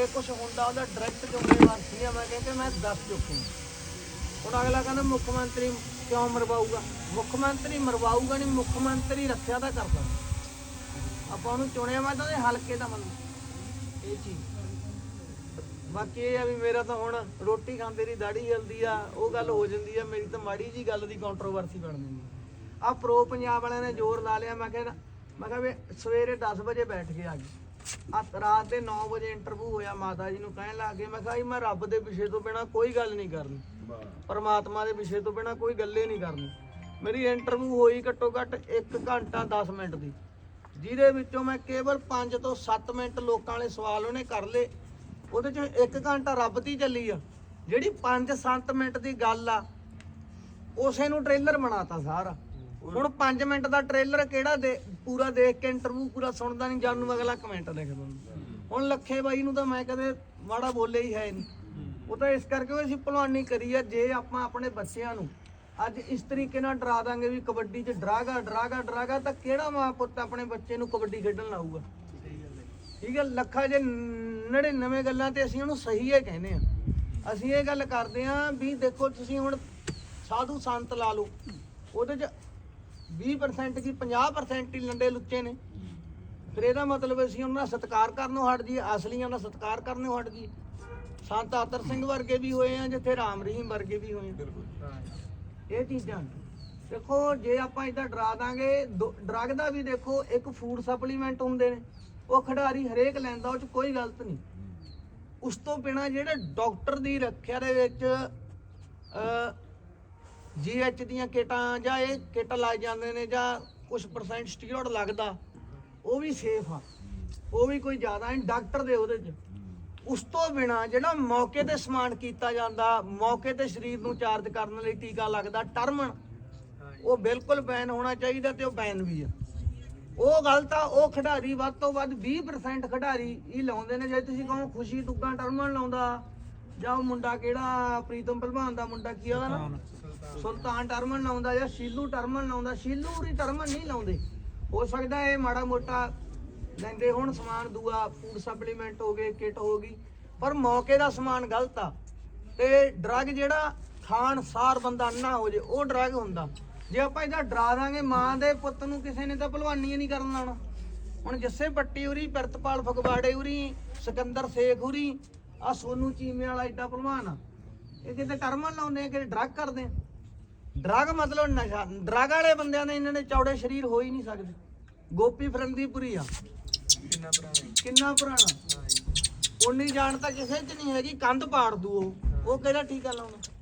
ਇਹ ਕੁਝ ਹੁੰਦਾ ਉਹਦਾ ਡਾਇਰੈਕਟ ਜ਼ਿੰਮੇਵਾਰ ਸੀ ਮੈਂ ਕਹਿੰਦਾ ਮੈਂ ਦੱਸ ਚੁੱਕੀ ਹੁਣ ਅਗਲਾ ਕਹਿੰਦਾ ਮੁੱਖ ਮੰਤਰੀ ਕਿਉਂ ਮਰਵਾਊਗਾ? ਮੁੱਖ ਮੰਤਰੀ ਮਰਵਾਊਗਾ ਨਹੀਂ, ਮੁੱਖ ਮੰਤਰੀ ਰੱਖਿਆ ਤਾਂ ਕਰਦਾ ਆਪਾਂ ਉਹਨੂੰ ਚੁਣਿਆ, ਮੈਂ ਤਾਂ ਉਹਦੇ ਹਲਕੇ ਦਾ ਬੰਦਾ। ਇਹ ਚੀਜ਼। ਬਾਕੀ ਇਹ ਆ ਵੀ ਮੇਰਾ ਤਾਂ ਹੁਣ ਰੋਟੀ ਖਾਂਦੇ ਦੀ ਦਾੜੀ ਜਲਦੀ ਆ, ਉਹ ਗੱਲ ਹੋ ਜਾਂਦੀ ਆ, ਮੇਰੀ ਤਾਂ ਮਾੜੀ ਜੀ ਗੱਲ ਦੀ ਕੰਟਰੋਵਰਸੀ ਬਣ ਜਾਂਦੀ ਆ। ਆਹ ਪ੍ਰੋ ਪੰਜਾਬ ਵਾਲਿਆਂ ਨੇ ਜ਼ੋਰ ਲਾ ਲਿਆ, ਮੈਂ ਕਿਹਾ ਮੈਂ ਕਿਹਾ ਵੀ ਸਵੇਰੇ 10 ਵਜੇ ਬੈਠ ਕੇ ਆ ਗਏ ਆ ਰਾਤ ਦੇ 9 ਵਜੇ ਇੰਟਰਵਿਊ ਹੋਇਆ ਮਾਤਾ ਜੀ ਨੂੰ ਕਹਿਣ ਲੱਗੇ ਮੈਂ ਕਿਹਾ ਜੀ ਮੈਂ ਰੱਬ ਦੇ ਵਿਸ਼ੇ ਤੋਂ ਬਿਨਾ ਕੋਈ ਗੱਲ ਨਹੀਂ ਕਰਨੀ। ਪਰਮਾਤਮਾ ਦੇ ਵਿਸ਼ੇ ਤੋਂ ਬਿਨਾ ਕੋਈ ਗੱਲੇ ਨਹੀਂ ਕਰਨੀ। ਮੇਰੀ ਇੰਟਰਵਿਊ ਹੋਈ ਘੱਟੋ ਘੱਟ 1 ਘੰਟਾ 10 ਮਿੰਟ ਦੀ। ਜਿਹਦੇ ਵਿੱਚੋਂ ਮੈਂ ਕੇਵਲ 5 ਤੋਂ 7 ਮਿੰਟ ਲੋਕਾਂ ਵਾਲੇ ਸਵਾਲ ਉਹਨੇ ਕਰ ਲਏ। ਉਹਦੇ ਚ 1 ਘੰਟਾ ਰੱਬ ਦੀ ਚੱਲੀ ਆ। ਜਿਹੜੀ 5-7 ਮਿੰਟ ਦੀ ਗੱਲ ਆ ਉਸੇ ਨੂੰ ਟ੍ਰੇਲਰ ਬਣਾਤਾ ਸਾਰਾ। ਹੁਣ 5 ਮਿੰਟ ਦਾ ਟ੍ਰੇਲਰ ਕਿਹੜਾ ਦੇ, ਪੂਰਾ ਦੇਖ ਕੇ ਇੰਟਰਵਿਊ ਪੂਰਾ ਸੁਣਦਾ ਨਹੀਂ, ਜਾਣ ਨੂੰ ਅਗਲਾ ਕਮੈਂਟ ਲਿਖਦਾ ਹੁਣ ਲੱਖੇ ਬਾਈ ਨੂੰ ਤਾਂ ਮੈਂ ਕਦੇ ਮਾੜਾ ਬੋਲੇ ਹੀ ਹੈ ਨਹੀਂ ਉਹ ਤਾਂ ਇਸ ਕਰਕੇ ਵੀ ਅਸੀਂ ਭਲਵਾਨੀ ਕਰੀ ਆ, ਜੇ ਆਪਾਂ ਆਪਣੇ ਬੱਚਿਆਂ ਨੂੰ ਅੱਜ ਇਸ ਤਰੀਕੇ ਨਾਲ ਡਰਾ ਦਾਂਗੇ ਵੀ ਕਬੱਡੀ 'ਚ ਡਰਾਗਾ ਡਰਾਗਾ ਡਰਾਗਾ, ਤਾਂ ਕਿਹੜਾ ਮਾਂ ਪੁੱਤ ਆਪਣੇ ਬੱਚੇ ਨੂੰ ਕਬੱਡੀ ਖੇਡਣ ਲਾਊਗਾ? ਠੀਕ ਹੈ, ਲੱਖਾਂ ਜੇ 99 ਗੱਲਾਂ ਤੇ ਅਸੀਂ ਉਹਨੂੰ ਸਹੀ ਹੈ ਕਹਿੰਦੇ ਆ ਅਸੀਂ ਇਹ ਗੱਲ ਕਰਦੇ ਆ ਵੀ ਦੇਖੋ ਤੁਸੀਂ ਹੁਣ ਸਾਧੂ ਸੰਤ ਲਾ ਲਓ, ਉਹਦੇ ਚ 20% ਕੀ 50% ਹੀ ਲੰਡੇ ਲੁੱਚੇ ਨੇ। ਫਿਰ ਇਹਦਾ ਮਤਲਬ ਅਸੀਂ ਉਹਨਾਂ ਦਾ ਸਤਿਕਾਰ ਕਰਨੋਂ ਹਟ ਜੀ ਅਸਲੀਆਂ ਦਾ ਸਤਿਕਾਰ ਕਰਨੋਂ ਹਟ ਜੀ ਸੰਤ ਆਤਰ ਸਿੰਘ ਵਰਗੇ ਵੀ ਹੋਏ ਆ ਜਿੱਥੇ ਰਾਮ ਰਹੀਮ ਵਰਗੇ ਵੀ ਹੋਏ ਆ। ਇਹ ਚੀਜ਼ਾਂ ਦੇਖੋ ਜੇ ਆਪਾਂ ਇਦਾਂ ਡਰਾ ਦਾਂਗੇ ਡਰਗ ਦਾ ਵੀ ਦੇਖੋ ਇੱਕ ਫੂਡ ਸਪਲੀਮੈਂਟ ਹੁੰਦੇ ਨੇ ਉਹ ਖਿਡਾਰੀ ਹਰੇਕ ਲੈਂਦਾ ਉਹ ਚ ਕੋਈ ਗਲਤ ਨਹੀਂ। ਉਸ ਤੋਂ ਬਿਨਾ ਜਿਹੜੇ ਡਾਕਟਰ ਦੀ ਰੱਖਿਆ ਦੇ ਵਿੱਚ ਜੀਐਚ ਦੀਆਂ ਕਿਟਾਂ ਜਾਂ ਇਹ ਕਿਟ ਲਾਏ ਜਾਂਦੇ ਨੇ ਜਾਂ ਕੁਝ ਪਰਸੈਂਟ ਸਟੀਰੋਇਡ ਲੱਗਦਾ, ਉਹ ਵੀ ਸੇਫ ਆ। ਉਹ ਵੀ ਕੋਈ ਜ਼ਿਆਦਾ ਨਹੀਂ, ਡਾਕਟਰ ਦੇ ਉਹਦੇ ਚ। ਉਸ ਤੋਂ ਬਿਨਾ ਜਿਹੜਾ ਮੌਕੇ ਤੇ ਸਮਾਨ ਕੀਤਾ ਜਾਂਦਾ, ਮੌਕੇ ਤੇ ਸਰੀਰ ਨੂੰ ਚਾਰਜ ਕਰਨ ਲਈ ਟੀਕਾ ਲੱਗਦਾ ਟਰਮਨ ਉਹ ਬਿਲਕੁਲ ਬੈਨ ਹੋਣਾ ਚਾਹੀਦਾ ਤੇ ਉਹ ਬੈਨ ਵੀ ਆ। ਉਹ ਗਲਤ ਆ, ਉਹ ਖਿਡਾਰੀ ਵੱਧ ਤੋਂ ਵੱਧ 20% ਖਿਡਾਰੀ ਹੀ ਲਾਉਂਦੇ ਨੇ। ਜੇ ਤੁਸੀਂ ਕਹੋ ਖੁਸ਼ੀ ਤੁੱਗਾ ਟਰਮਨ ਲਾਉਂਦਾ ਜਾਂ ਉਹ ਮੁੰਡਾ ਕਿਹੜਾ ਪ੍ਰੀਤਮ ਭਲਵਾਨ ਦਾ ਮੁੰਡਾ ਕੀ ਉਹਦਾ ਨਾ ਸੁਲਤਾਨ। ਟਰਮਨ ਲਾਉਂਦਾ ਜਾਂ ਸ਼ੀਲੂ ਟਰਮਨ ਲਾਉਂਦਾ? ਸ਼ੀਲੂ ਉਰੀ ਟਰਮਨ ਨਹੀਂ ਲਾਉਂਦੇ। ਹੋ ਸਕਦਾ ਇਹ ਮਾੜਾ ਮੋਟਾ ਲੈਂਦੇ ਹੁਣ ਸਮਾਨ ਦੂਆ ਫੂਡ ਸਪਲੀਮੈਂਟ ਹੋ ਗਏ ਕਿਟ ਹੋ ਗਈ। ਪਰ ਮੌਕੇ ਦਾ ਸਮਾਨ ਗਲਤ ਆ। ਤੇ ਡਰਗ ਜਿਹੜਾ ਖਾਣ ਸਾਰ ਬੰਦਾ ਅੰਨਾ ਹੋ ਜੇ ਉਹ ਡਰਗ ਹੁੰਦਾ। ਜੇ ਆਪਾਂ ਇਹਦਾ ਡਰਾ ਦਾਂਗੇ ਮਾਂ ਦੇ ਪੁੱਤ ਨੂੰ ਕਿਸੇ ਨੇ ਤਾਂ ਭਲਵਾਨੀ ਨਹੀਂ ਕਰਨ ਲਾਉਣਾ ਹੁਣ ਜੱਸੇ ਪੱਟੀ ਉਰੀ ਪਿਰਤਪਾਲ ਫਗਵਾੜੇ ਉਰੀ ਸਿਕੰਦਰ ਸੇਖ ਉਰੀ ਆ ਸੋਨੂ ਚੀਮੇ ਵਾਲਾ ਐਡਾ ਭਲਵਾਨ ਆ। ਇਹ ਕਿਤੇ ਟਰਮਨ ਲਾਉਂਦੇ ਆ ਕਿ ਡਰਗ ਕਰਦੇ ਆ। ਡਰਗ ਮਤਲਬ ਨਸ਼ਾ ਡਰਗ ਵਾਲੇ ਬੰਦਿਆਂ ਦੇ ਇਹਨਾਂ ਦੇ ਚੌੜੇ ਸਰੀਰ ਹੋ ਹੀ ਨਹੀਂ ਸਕਦੇ। ਗੋਪੀ ਫਰੰਦੀਪੁਰੀ ਆ। ਕਿੰਨਾ ਪੁਰਾਣਾ ਕਿੰਨਾ ਪੁਰਾਣਾ? ਉਨੀ ਜਾਣ ਤਾਂ ਕਿਸੇ 'ਚ ਨਹੀਂ ਹੈਗੀ ਕੰਧ ਪਾੜ ਦੂ ਉਹ। ਉਹ ਕਿਹੜਾ ਟੀਕਾ ਲਾਉਣਾ?